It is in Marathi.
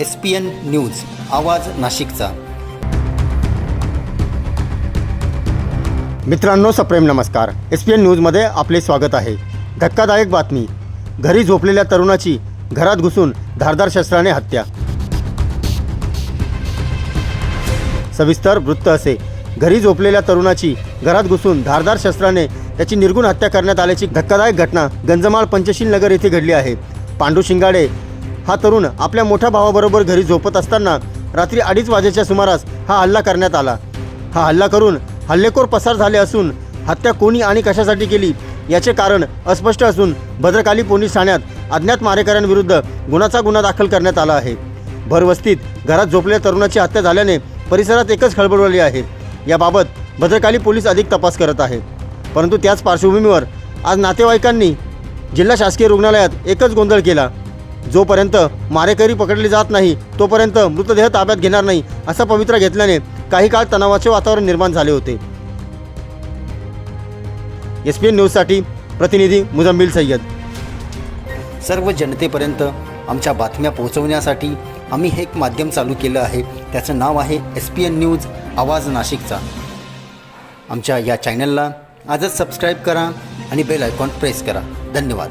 एस पी एन न्यूज आवाज नाशिकचा. मित्रांनो सप्रेम नमस्कार. एस पी एन न्यूजमध्ये आपले स्वागत आहे. धक्कादायक बातमी. घरी झोपलेल्या तरुणाची घरात घुसून धारदार शस्त्राने हत्या. सविस्तर वृत्त असे. घरी झोपलेल्या तरुणाची घरात घुसून धारदार शस्त्राने त्याची निर्गुण हत्या करण्यात आल्याची धक्कादायक घटना गंजमाळ पंचशील नगर येथे घडली आहे. पांडू शिंगाडे हा तरुण आपल्या मोठ्या भावाबरोबर घरी झोपत असताना रात्री अडीच वाजेच्या सुमारास हा हल्ला करण्यात आला. हा हल्ला करून हल्लेखोर पसार झाले असून हत्या कोणी आणि कशासाठी केली याचे कारण अस्पष्ट असून भद्रकाली पोलीस ठाण्यात अज्ञात मारेकऱ्यांविरुद्ध गुन्हाचा गुन्हा दाखल करण्यात आला आहे. भरवस्तीत घरात झोपलेल्या तरुणाची हत्या झाल्याने परिसरात एकच खळबळ आहे. याबाबत भद्रकाली पोलीस अधिक तपास करत आहे. परंतु त्याच पार्श्वभूमीवर आज नातेवाईकांनी जिल्हा शासकीय रुग्णालयात एकच गोंधळ केला. जोपर्यंत मारेकरी पकडले जात नाही तोपर्यंत मृतदेह ताब्यात घेणार नाही असा पवित्रा घेतल्याने काही काळ तणावाचे वातावरण निर्माण झाले होते. एस पी एन न्यूजसाठी प्रतिनिधी मुजम्मिल सय्यद. सर्व जनतेपर्यंत आमच्या बातम्या पोहोचवण्यासाठी आम्ही हे एक माध्यम चालू केलं आहे. त्याचं नाव आहे एस पी एन न्यूज आवाज नाशिकचा. आमच्या या चॅनलला आजच सबस्क्राईब करा आणि बेल आयकॉन प्रेस करा. धन्यवाद.